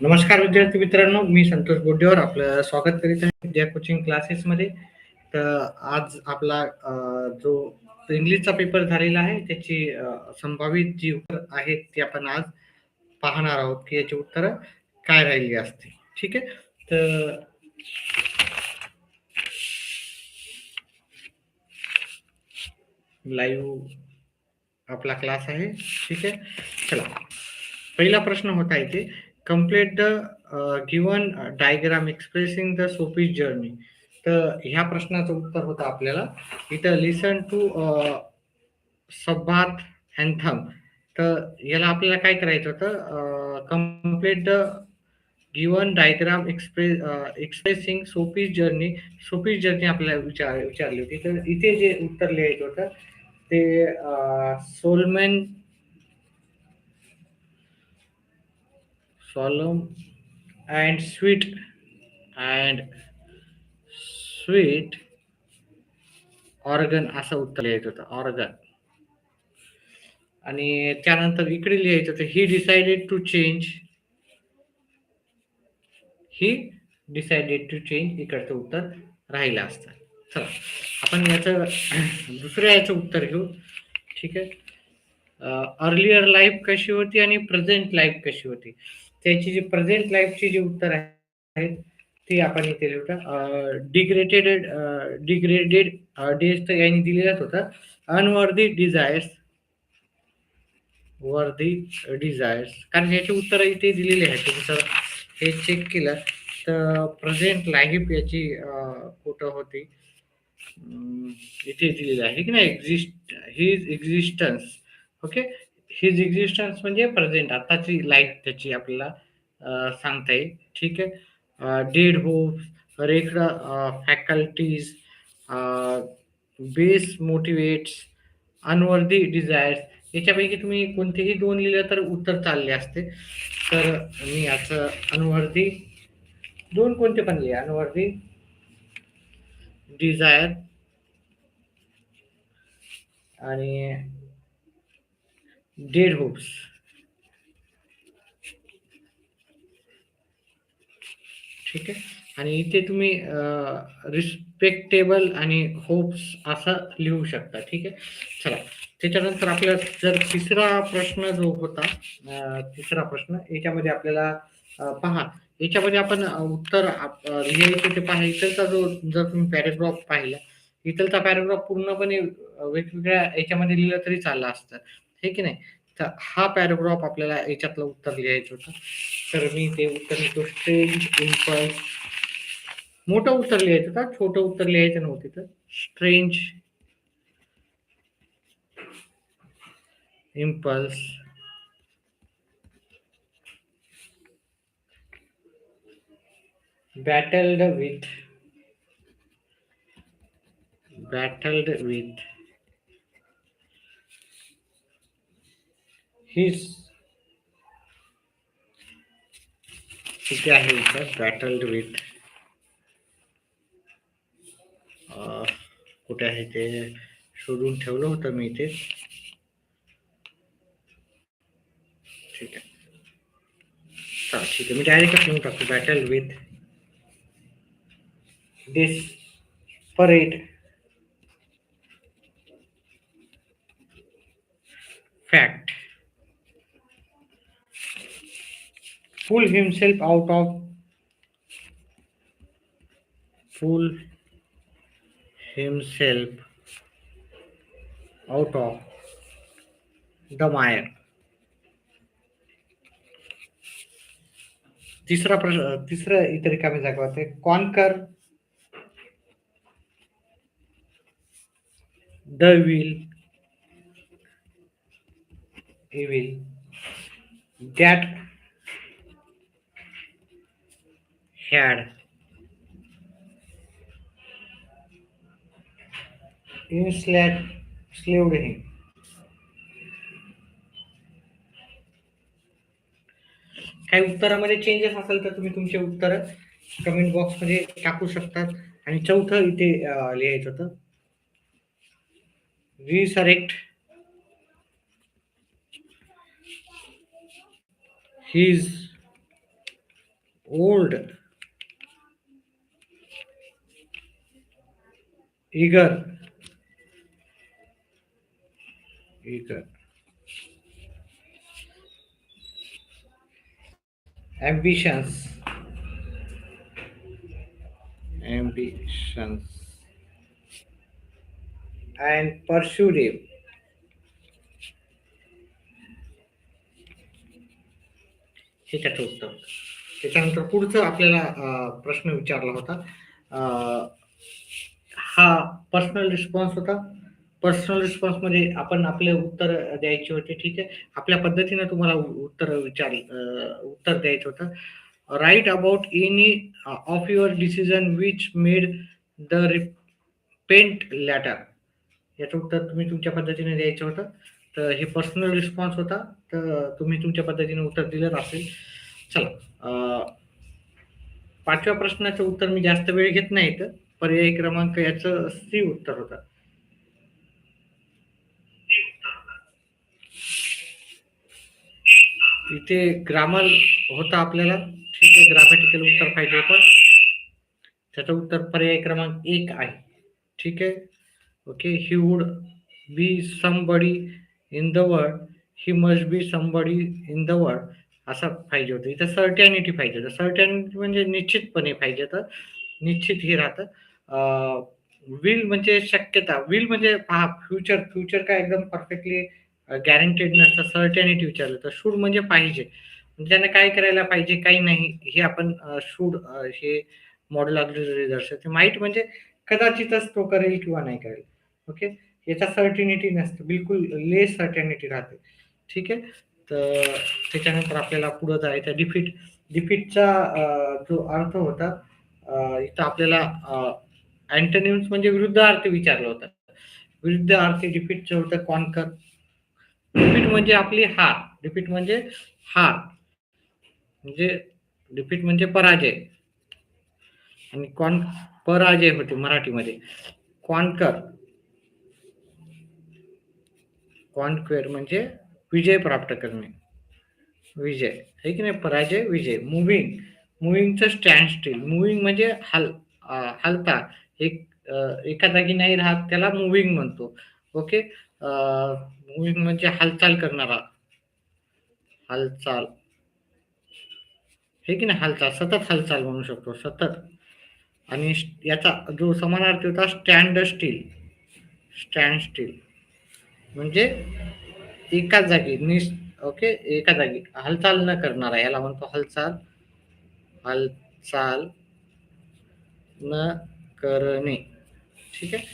नमस्कार विद्यार्थी मित्रांनो मी संतोष बोड्डेवर आपलं स्वागत करीत आहे विद्या कोचिंग क्लासेसमध्ये तर आज आपला जो इंग्लिशचा पेपर झालेला आहे त्याची संभावित जी उत्तर आहेत ती आपण आज पाहणार आहोत की याची उत्तरं काय राहिली असतील. ठीक आहे? तर लाईव्ह आपला क्लास आहे. ठीक आहे? चला. पहिला प्रश्न होता इथे complete the given diagram expressing the Sophie's journey तर ह्या प्रश्नाचं उत्तर होतं आपल्याला. इथं लिसन टू सबभात अँथम तर याला आपल्याला काय करायचं होतं? Complete the given diagram express expressing Sophie journey Sophie journey आपल्याला विचार विचारली होती. तर इथे जे उत्तर लिहायचं होतं ते uh, solemn solemn and sweet and sweet organ असं उत्तर लिहायचं होतं ऑर्गन आणि त्यानंतर इकडे लिहायचं होतं he decided to change he decided to change इकडचं उत्तर राहिलं असतं. चला आपण याचं दुसऱ्या याचं उत्तर घेऊ. ठीक आहे. अर्लियर लाईफ कशी होती आणि प्रेझेंट लाईफ कशी होती? त्याची जी प्रेझेंट लाईफची जी उत्तर आहेत ती आपण इथे लिहू डिग्रेडेड डिग्रेडेड डेज तर यांनी दिलेलाच होता अनवर्दी डिझायर्स वर्दी डिझायर्स कारण याची उत्तर इथे दिलेली आहेत. तुम्ही सर हे चेक केलं तर प्रेझेंट लाईफ याची कुठं होती. इथे दिलेली आहे की नाही? Exist his existence okay his existence म्हणजे प्रेझेंट आताची लाईफ त्याची आपल्याला सांगता येईल. ठीक आहे? Dead hope wrecked faculties base motivates unworthy desires याच्यापैकी तुम्ही कोणतेही दोन लिहिलं तर उत्तर चालले असते. तर मी याचं अनवर्दी दोन कोणते पण लिहा. अनवर्दी डिझायर आणि डेड hopes. ठीक आहे? आणि इथे तुम्ही रिस्पेक्टेबल आणि होप्स असं लिहू शकता. ठीक आहे? चला. त्याच्यानंतर आपला जर तिसरा प्रश्न जो होता तिसरा प्रश्न याच्यामध्ये आपल्याला पहा. याच्यामध्ये आपण उत्तर लिहायचं ते पहा. इथलचा जो जर तुम्ही पॅरेग्राफ पाहिला इथलचा पॅरेग्राफ पूर्णपणे वेगवेगळ्या याच्यामध्ये लिहिलं तरी चाललं असतं. हे की नाही? तर हा पॅरेग्राफ आपल्याला याच्यातलं उत्तर लिहायचं होतं. तर मी ते उत्तर लिहितो स्ट्रेंज इम्पल्स मोठं उत्तर लिहायचं का? छोटं उत्तर लिहायचं नव्हते तर strange impulse battled with. Battled with. His कुठे आहे इथं बॅटल्ड विथ कुठे आहे ते शोधून ठेवलं होतं मी ते ठीक आहे. ठीक आहे. मी डायरेक्ट लिहून टाकतो. Battle with this parade fact fool himself out of fool himself out of the mire तीसरा प्रश्न तीसरा तरीका में जाकर conquer the evil evil that had enslaved him. काही उत्तरामध्ये चेंजेस असेल तर तुम्ही तुमचे उत्तर कमेंट बॉक्समध्ये टाकू शकतात. आणि चौथं इथे लिहायचं होतं. Resurrect his old eager eager ambitions. Ambitions. And pursuive हे त्याचं उत्तर. त्याच्यानंतर पुढचं आपल्याला प्रश्न विचारला होता. हा पर्सनल रिस्पॉन्स होता. पर्सनल रिस्पॉन्समध्ये आपण आपले उत्तर द्यायचे होते ठीक आहे. आपल्या पद्धतीने तुम्हाला उत्तर विचार उत्तर द्यायचं होतं. Write about any of your decision which made the repent later याचं उत्तर तुम्ही तुमच्या पद्धतीने द्यायचं होतं. तर हे पर्सनल रिस्पॉन्स होता. तर तुम्ही तुमच्या पद्धतीने उत्तर दिलं असेल. चला पाचव्या प्रश्नाचं उत्तर मी जास्त वेळ घेत नाही इथं. पर्याय क्रमांक याच सी उत्तर होतं. इथे ग्रामर होता आपल्याला. ठीक आहे ग्रामॅटिकल उत्तर पाहिजे होतं. त्याचं उत्तर पर्याय क्रमांक एक आहे. ठीक आहे? Okay he would be somebody in the world he must be somebody in the world असं पाहिजे होतं. इथं सर्टॅनिटी पाहिजे होतं. सर्टॅनिटी म्हणजे निश्चितपणे पाहिजे तर निश्चित हे राहतं. विल म्हणजे शक्यता. विल म्हणजे पहा फ्युचर फ्युचर काय एकदम परफेक्टली गॅरंटेड नसतं सर्टेनिटी विचारलं तर शूड म्हणजे पाहिजे. म्हणजे काय करायला पाहिजे काही नाही हे आपण शूड हे मॉडेल ऑक्झिलरी दर्शवते. माहीत म्हणजे कदाचितच तो करेल किंवा नाही करेल. ओके याचा सर्टिनिटी नसते. बिलकुल लेस सर्टेनिटी राहते. ठीक आहे? तर त्याच्यानंतर आपल्याला पुढं जायचं डिफिट डिफिटचा जो अर्थ होता इथं आपल्याला अँटोनिम्स म्हणजे विरुद्ध अर्थ विचारलं होतं. विरुद्ध अर्थ डिफीटचं होतं कॉनकर. रिपीट म्हणजे आपली हार. रिपीट म्हणजे हार. म्हणजे रिपीट म्हणजे पराजय. आणि कॉन पराजय होते मराठीमध्ये. कॉनकर. कॉनक्वेअर म्हणजे विजय प्राप्त करणे. विजय. आहे की नाही? पराजय विजय. मुव्हिंग मुव्हिंगचं स्टँड स्टील मुव्हिंग म्हणजे हल हालता हलता. एक एका जागी नाही राहत त्याला मुव्हिंग म्हणतो. ओके मुव्हिंग म्हणजे हालचाल करणारा. हालचाल. हे की नाही हालचाल? सतत हालचाल म्हणू शकतो सतत. आणि याचा जो समानार्थी होता स्टँड स्टील. Stand steel. म्हणजे एका जागी निस ओके एका जागी. हालचाल न करणारा याला म्हणतो हालचाल. हालचाल न करणे. ठीक आहे?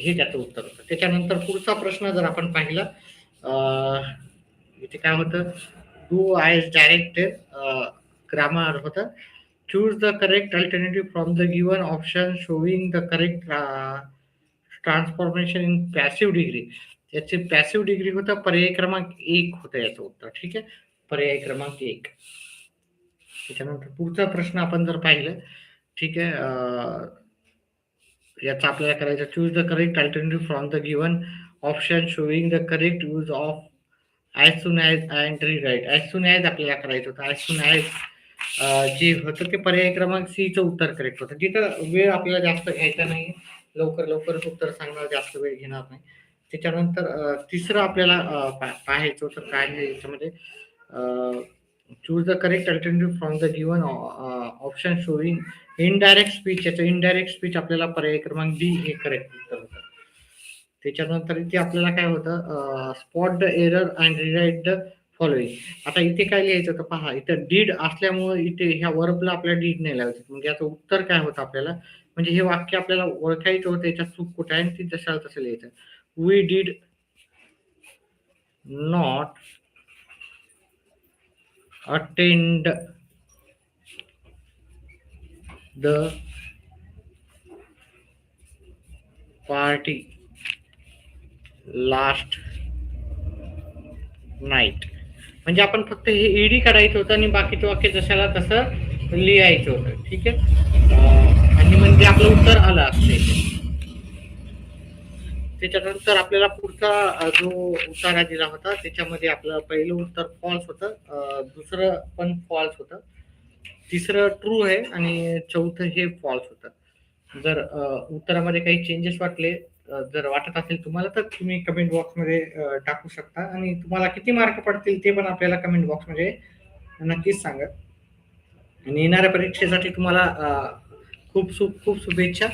हे त्याचं उत्तर होतं. त्याच्यानंतर पुढचा प्रश्न जर आपण पाहिला इथे काय होतं? डू आय डायरेक्टेड ग्रामर होतं? Choose the correct alternative from the given option showing the correct transformation in passive degree याचे पॅसिव्ह डिग्री होतं पर्याय क्रमांक एक होतं याचं उत्तर. ठीक आहे? पर्याय क्रमांक एक. त्याच्यानंतर पुढचा प्रश्न आपण जर पाहिलं ठीक आहे याचा आपल्याला करायचा choose the correct alternative from the given option showing the correct use of as soon as and write as soon as आपल्याला करायचं होतं. ॲज सुन ॲज जे होतं ते पर्याय क्रमांक सीचं उत्तर करेक्ट होतं. जिथं वेळ आपल्याला जास्त घ्यायचा नाही लवकर लवकरच उत्तर सांगणार जास्त वेळ घेणार नाही. त्याच्यानंतर तिसरं आपल्याला पा- पाहायचं होतं काय आहे याच्यामध्ये choose the correct alternative from the given option showing indirect speech याचं इनडायरेक्ट स्पीच आपल्याला पर्याय क्रमांक डी हे करेक्ट उत्तर होतं. त्याच्यानंतर इथे आपल्याला काय होतं spot the error and rewrite the following आता इथे काय लिहायचं तर पहा इथं डीड असल्यामुळे इथे ह्या वर्बला आपल्याला डीड नाही लावायचं. म्हणजे याचं उत्तर काय होतं आपल्याला म्हणजे हे वाक्य आपल्याला ओळखायचं होतं याच्यात चूक कुठे आहे आणि ती जशाला तसं लिहायचं. We did not attend the party last night म्हणजे आपण फक्त हे ईडी काढायचं होतं आणि बाकीचं वाक्य जशाला तसं लिहायचं होतं. ठीक आहे? आणि म्हणजे आपलं उत्तर आलं असते त्याच्यानंतर आपल्याला पुढचा जो उतारा दिला होता त्याच्यामध्ये आपलं पहिलं उत्तर फॉल्स होतं दुसरं पण फॉल्स होतं. तिसरं ट्रू आहे आणि चौथं हे फॉल्स होतं. जर उत्तरामध्ये काही चेंजेस वाटले जर वाटत असेल तुम्हाला तर तुम्ही कमेंट बॉक्समध्ये टाकू शकता. आणि तुम्हाला किती मार्क पडतील ते पण आपल्याला कमेंट बॉक्समध्ये नक्कीच सांगा. आणि येणाऱ्या परीक्षेसाठी तुम्हाला खूप खूप खूप शुभेच्छा.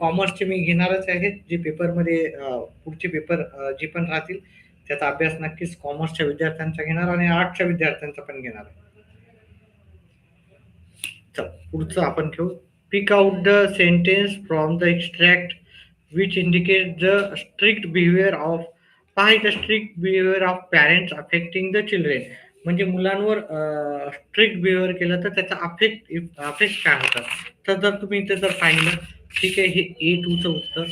कॉमर्सचे मी घेणारच आहे जे पेपरमध्ये पुढचे पेपर जे पण राहतील त्याचा अभ्यास नक्कीच कॉमर्सच्या विद्यार्थ्यांचा घेणार आणि आर्टच्या विद्यार्थ्यांचा पण घेणार आहे. चल पुढचं आपण घेऊ. Pick out the sentence from the extract which indicate the strict behaviour of पहा इथं strict behaviour of parents affecting the children म्हणजे मुलांवर स्ट्रिक्ट बिहेवियर केलं तर त्याचा अफेक्ट अफेक्ट काय होतं? तर जर तुम्ही इथे जर पाहिलं ठीक आहे हे ए टूचं उत्तर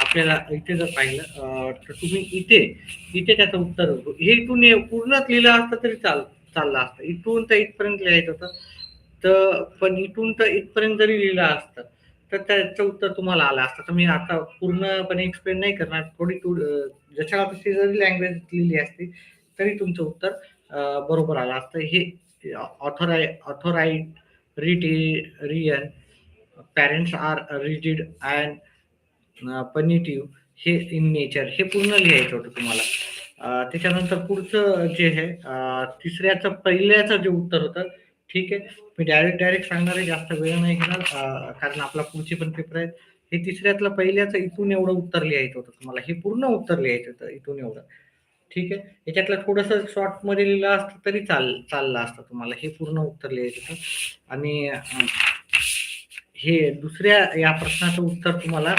आपल्याला इथे जर पाहिलं तर तुम्ही इथे इथे त्याचं उत्तर होतो हे इथून पूर्णच लिहिलं असतं तरी चाल चाललं असतं. इथून तर इथपर्यंत लिहायचं होतं. तर पण इथून तर इथपर्यंत जरी लिहिलं असतं तर त्याचं उत्तर तुम्हाला आलं असतं. तर मी आता पूर्णपणे एक्सप्लेन नाही करणार. थोडी जशाला तशी जरी लँग्वेज लिहिली असती तरी तुमचं उत्तर बरोबर आला. असतं हे ऑथोराय authoritarian parents are rigid and punitive हे इन नेचर हे पूर्ण लिहायचं होतं तुम्हाला. त्याच्यानंतर पुढचं जे आहे तिसऱ्याचं पहिल्याचं जे उत्तर होतं ठीक आहे. मी डायरेक्ट डायरेक्ट सांगणार आहे जास्त वेळ नाही घेणार कारण आपला पुढचे पण पेपर आहेत. हे तिसऱ्यातलं पहिल्याचं इथून एवढं उत्तर लिहायचं होतं तुम्हाला. हे पूर्ण उत्तर लिहायचं होतं इथून एवढं. ठीक आहे? याच्यातलं थोडंसं शॉर्टमध्ये लिहिलं असतं तरी चाल चाललं असतं तुम्हाला. हे पूर्ण उत्तर लिहायचं होतं. आणि हे दुसऱ्या या प्रश्नाचं उत्तर तुम्हाला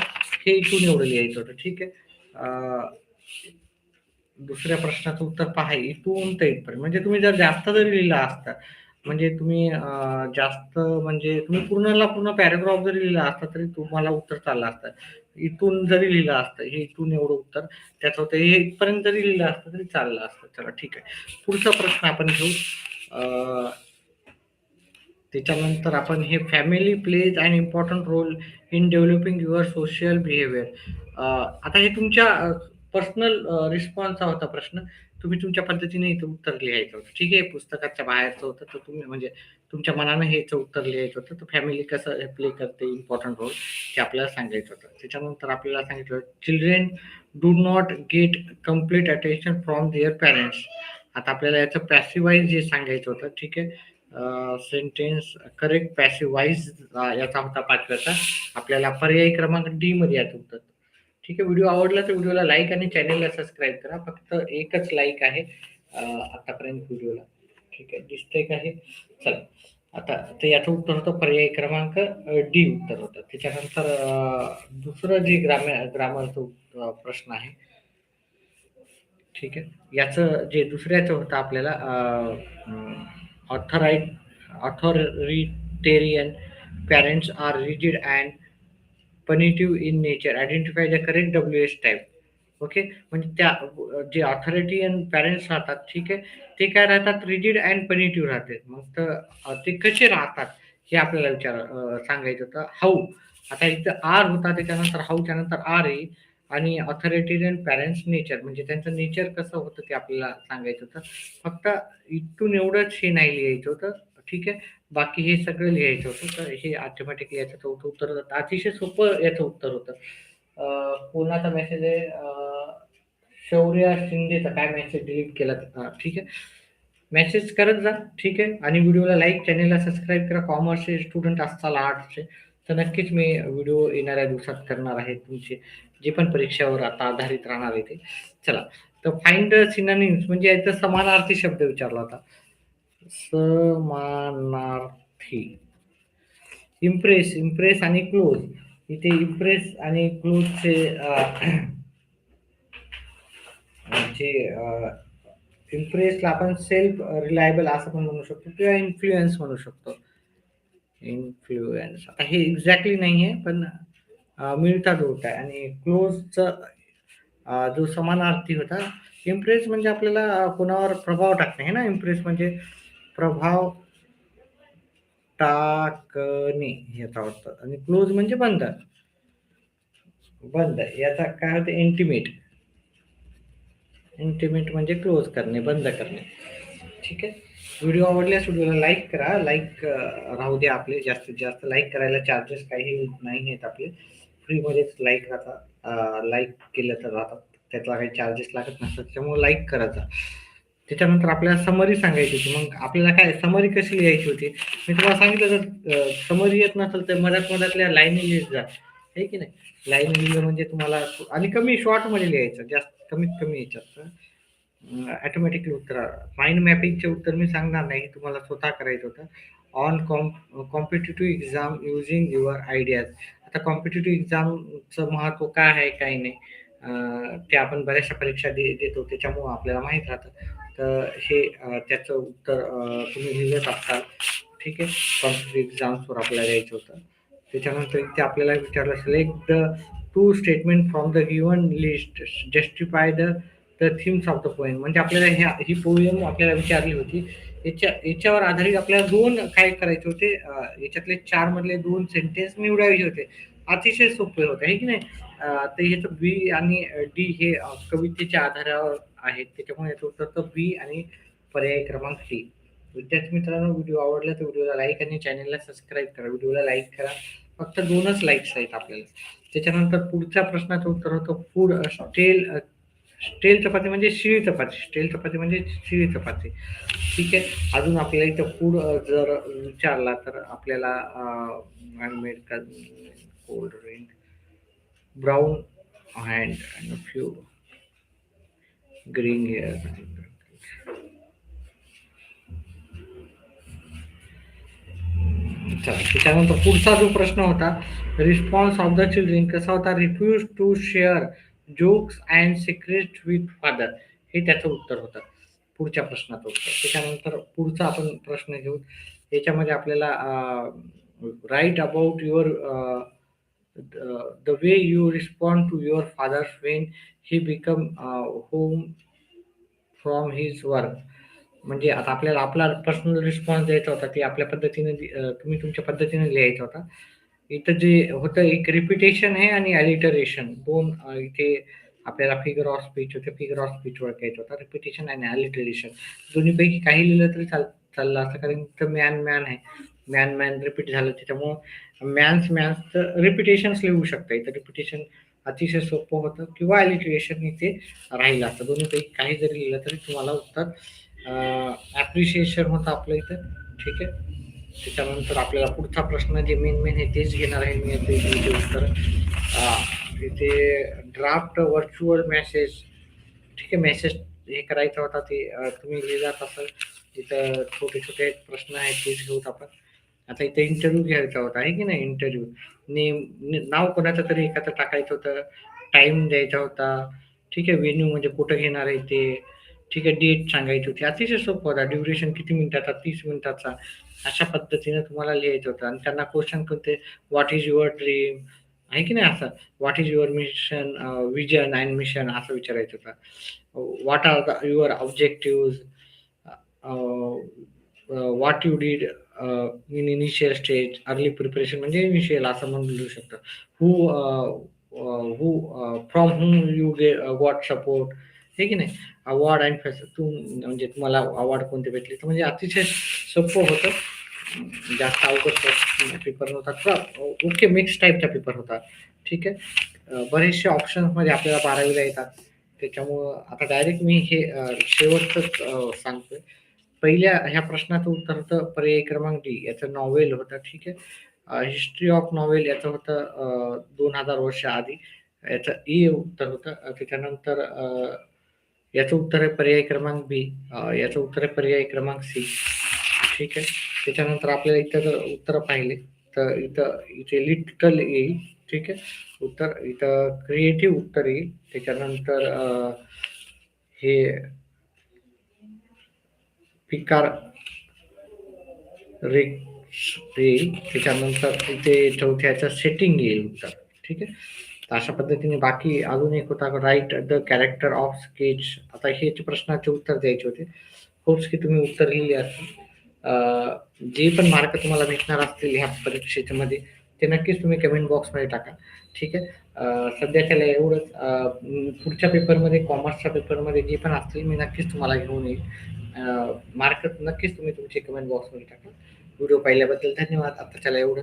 हे इथून एवढं लिहायचं होतं. ठीक आहे? दुसऱ्या प्रश्नाचं उत्तर पहा. इथून तर इथपर्यंत. म्हणजे तुम्ही जर जास्त जरी लिहिलं असता म्हणजे तुम्ही जास्त म्हणजे तुम्ही पूर्णला पूर्ण पॅराग्राफ जरी लिहिला असता तरी तुम्हाला उत्तर चाललं असतं. इथून जरी लिहिलं असतं हे इथून एवढं उत्तर त्याचं होतं हे इथपर्यंत जरी लिहिलं असतं तरी चाललं असतं. चला ठीक आहे. पुढचा प्रश्न आपण घेऊ. त्याच्यानंतर आपण हे family plays and important role in developing your social behaviour आता हे तुमच्या पर्सनल रिस्पॉन्सचा होता प्रश्न. तुम्ही तुमच्या पद्धतीने इथं उत्तर लिहायचं होतं. ठीक आहे पुस्तकाच्या बाहेरचं होतं तर तुम्ही म्हणजे तुमच्या मनानं हे उत्तर लिहायचं होतं. तर फॅमिली कसं प्ले करते इम्पॉर्टंट रोल ते आपल्याला सांगायचं होतं. त्याच्यानंतर आपल्याला सांगितलं children do not get complete attention from their parents आता आपल्याला याचं पॅसिवाईज जे सांगायचं होतं ठीक आहे सेंटेन्स करेक्ट पॅसिवाईज याचा होता पाचव्याचा. आपल्याला पर्यायी क्रमांक डी मध्ये याचं उत्तर ठीक आहे व्हिडिओ आवडला तर व्हिडिओला लाईक आणि चॅनेलला सबस्क्राईब करा. फक्त एकच लाईक आहे आतापर्यंत व्हिडिओला. ठीक आहे दिसतंय का हे? चला. आता तर याचं उत्तर होतं पर्यायी क्रमांक डी उत्तर होतं. त्याच्यानंतर दुसरं जे ग्राम ग्रामरचं प्रश्न आहे. ठीक आहे. याचं जे दुसऱ्याचं होतं आपल्याला authoritarian authoritarian parents are rigid and punitive in nature identify the correct W S type. Okay? म्हणजे त्या जे ऑथॉरिटी अँड पॅरेंट्स राहतात ठीक आहे? ते काय राहतात? रिजिड अँड पनिटिव्ह राहते मग तर ते कसे राहतात? हे आपल्याला विचार सांगायचं होतं. हाऊ आता इथं आर होता त्याच्यानंतर हाऊ त्यानंतर आर येईल आणि ऑथॉरिटेरियन पॅरेंट्स नेचर म्हणजे त्यांचं नेचर कसं होतं ते आपल्याला सांगायचं होतं. फक्त इथून एवढंच हे नाही लिहायचं होतं. ठीक आहे? बाकी हे सगळं लिहायचं होतं तर हे ऑटोमॅटिकली याचं चौथं उत्तर होतं. अतिशय सोपं याचं उत्तर होतं. अं, कोणाचा मेसेज आहे शौर्या शौर्य शिंदेचा काय मेसेज डिलीट केला ठीक आहे. मेसेज करत जा ठीक आहे. आणि व्हिडिओला लाईक चॅनेलला सबस्क्राईब करा. कॉमर्सचे स्टुडंट असताल आर्ट्सचे तर नक्कीच मी व्हिडिओ येणाऱ्या दिवसात करणार आहे तुमचे. जे पण परीक्षावर आता आधारित राहणार आहे ते. चला. तर फाइंड सिनानिम्स म्हणजे याचा समानार्थी शब्द विचारला होता. समानार्थी. इम्प्रेस इम्प्रेस आणि क्लोज इथे इम्प्रेस आणि क्लोजचे जे इम्प्रेसला आपण सेल्फ रिलायबल असं पण म्हणू शकतो किंवा इन्फ्लुएन्स म्हणू शकतो. इन्फ्लुएन्स आता हे एक्झॅक्टली नाही आहे पण मिळता जुळता आहे आणि क्लोजचा जो समानार्थी होता इम्प्रेस म्हणजे आपल्याला कोणावर प्रभाव टाकणे आहे ना? इम्प्रेस म्हणजे प्रभाव टाकणे याचा अर्थ आणि क्लोज म्हणजे बंद. बंद. याचा काय होतं इंटिमेट इंटिमेट म्हणजे क्लोज करणे बंद करणे. ठीक आहे? व्हिडिओ आवडल्यास व्हिडिओला लाईक करा. लाईक राहू द्या आपले. जास्तीत जास्त लाईक करायला चार्जेस काही नाही आहेत आपले. फ्रीमध्येच लाईक राहतात. लाईक केलं तर राहतात. त्यातला काही चार्जेस लागत नसतात. त्यामुळे लाईक करायचा. त्याच्यानंतर आपल्याला समरी सांगायची होती. मग आपल्याला काय समरी कशी लिहायची होती? मी तुम्हाला सांगितलं जर समरी येत नसेल तर मधात मधातल्या लाईनी लिहित जा. आहे की नाही? लाईन लिहिलं म्हणजे तुम्हाला आणि कमी शॉर्टमध्ये लिहायचं. जास्त कमीत कमी याच्यात. ॲटोमॅटिकली उत्तर माइंड मॅपिंगचे उत्तर मी सांगणार नाही. तुम्हाला स्वतः करायचं होतं. On com competitive exam using your ideas आता कॉम्पिटेटिव्ह एक्झामचं महत्त्व काय आहे काय नाही? ते आपण बऱ्याचशा परीक्षा दे देतो. त्याच्यामुळं आपल्याला माहीत राहतं. तर हे त्याचं उत्तर तुम्ही लिहिलंच असाल ठीक आहे? कॉम्पिटेटिव्ह एक्झाम्सवर आपल्याला द्यायचं होतं. त्याच्यानंतर इथे आपल्याला विचारलं select the two statement from the given list justify the the themes of the poem. म्हणजे आपल्याला ह्या ही पोएम आपल्याला विचारली होती. याच्या याच्यावर आधारित आपल्याला दोन काय करायचे होते याच्यातले चार मधले दोन सेंटेन्स निवडायचे होते. अतिशय सोपे होते आहे की नाही? तर ह्याचं बी आणि डी हे कवितेच्या आधारावर आहेत. त्याच्यामुळे याचं उत्तर तर बी आणि पर्याय क्रमांक सी विद्यार्थी मित्रांनो व्हिडिओ आवडला तर व्हिडिओला लाईक आणि चॅनलला सबस्क्राईब करा. व्हिडिओला लाईक करा. फक्त दोनच लाईक्स आहेत आपल्याला. त्याच्यानंतर पुढच्या प्रश्नाचं उत्तर होतं फूड स्टेल स्टेल चपाती म्हणजे शिळी चपाती. स्टेल चपाती म्हणजे शिळी चपाती. ठीक आहे? अजून आपल्याला इथं फूड जर विचारला तर आपल्याला American cold drink brown hand and few green here. त्याच्यानंतर पुढचा जो प्रश्न होता रिस्पॉन्स ऑफ द चिल्ड्रेन कसा होता? Refuse to share jokes and secret with father हे त्याचं उत्तर होतं पुढच्या प्रश्नाचं उत्तर. त्याच्यानंतर पुढचा आपण प्रश्न घेऊ. याच्यामध्ये आपल्याला write about your the way you respond to your fathers when he become home from his work म्हणजे आता आपल्याला आपला पर्सनल रिस्पॉन्स द्यायचा होता ते आपल्या पद्धतीने तुम्ही तुमच्या पद्धतीने लिहायचा होता. इथं जे होतं एक रिपिटेशन आहे आणि अलिटरेशन दोन इथे आपल्याला फिगर ऑफ स्पीच होते फिगर ऑफ स्पीच ओळखायचं होता. रिपिटेशन आणि अलिटरेशन दोन्हीपैकी काही लिहिलं तरी चाल चाललं असं कारण इथं मॅन मॅन आहे. मॅन मॅन रिपीट झालं त्याच्यामुळं मॅन्स मॅन्स रिपिटेशन्स लिहू शकता. इथं रिपिटेशन अतिशय सोपं होतं किंवा अलिटरेशन इथे राहिलं. असतं दोन्हीपैकी काही जरी लिहिलं तरी तुम्हाला उत्तर ॲप्रिशिएशन होतं आपलं इथं. ठीक आहे? त्याच्यानंतर आपल्याला पुढचा प्रश्न जे मेन मेन आहे तेच घेणार आहे मी आता उत्तर. इथे ड्राफ्ट व्हर्च्युअल मेसेज ठीक आहे? मेसेज हे करायचा होता ते तुम्ही लिहिलात असाल इथं छोटे छोटे प्रश्न आहेत तेच घेऊत आपण. आता इथे इंटरव्ह्यू घ्यायचा होता आहे की नाही इंटरव्ह्यू नेम नाव कोणाचं तरी एखादं टाकायचं होतं टाइम द्यायचा होता. ठीक आहे व्हेन्यू म्हणजे कुठं घेणार आहे ते. ठीक आहे डेट सांगायची होती. अतिशय सोपं होता. ड्युरेशन किती मिनिटाचा? तीस मिनिटाचा. अशा पद्धतीने तुम्हाला लिहायचं होतं. आणि त्यांना क्वेश्चन कोणते? व्हॉट इज युअर ड्रीम आहे की नाही असं? What is your mission vision and mission असं विचारायचं होतं. What are the your objective what you did in initial stage early preparation म्हणजे इनिशियल असं म्हणून लिहू शकतं. Who who from whom you get got support हे की नाही? अवॉर्ड अँड फॅस तू म्हणजे तुम्हाला अवॉर्ड कोणते भेटले? तर म्हणजे अतिशय सोपं होतं. जास्त अवघड पेपर नव्हता. ओके मिक्स टाईपचा पेपर होता. ठीक आहे? बरेचसे ऑप्शन्समध्ये आपल्याला बारावीला येतात. त्याच्यामुळं आता डायरेक्ट मी हे अं, शेवटचंच सांगतोय. पहिल्या ह्या प्रश्नाचं उत्तर होतं पर्याय क्रमांक डी याचं नॉवेल होतं ठीक आहे. हिस्ट्री ऑफ नॉवेल याचं होतं दोन हजार वर्ष आधी याचं ई उत्तर होतं त्याच्यानंतर याचं उत्तर आहे पर्याय क्रमांक बी याचं उत्तर आहे पर्याय क्रमांक सी ठीक आहे. त्याच्यानंतर आपल्याला इथं जर उत्तर पाहिले तर इथं इथे लिटल येईल ठीक आहे. उत्तर इथं क्रिएटिव्ह उत्तर येईल त्याच्यानंतर हे पिकार रिक्स येईल त्याच्यानंतर इथे चौथ्याचं सेटिंग येईल उत्तर. ठीक आहे? अशा पद्धतीने बाकी अजून एक होता write the character of sketch आता हे प्रश्नाचे उत्तर द्यायचे होते होप्स की तुम्ही उत्तर लिहिली असतील. जे पण मार्क तुम्हाला भेटणार असतील ह्या परीक्षेच्या मध्ये ते नक्कीच तुम्ही कमेंट बॉक्समध्ये टाका. ठीक आहे? अं, सध्याच्याला एवढंच. पुढच्या पेपरमध्ये कॉमर्सच्या पेपरमध्ये जे पण असतील मी नक्कीच तुम्हाला घेऊन येईल. मार्क नक्कीच तुम्ही तुमचे कमेंट बॉक्समध्ये टाका. व्हिडिओ पाहिल्याबद्दल धन्यवाद. आत्ताच्याला एवढं.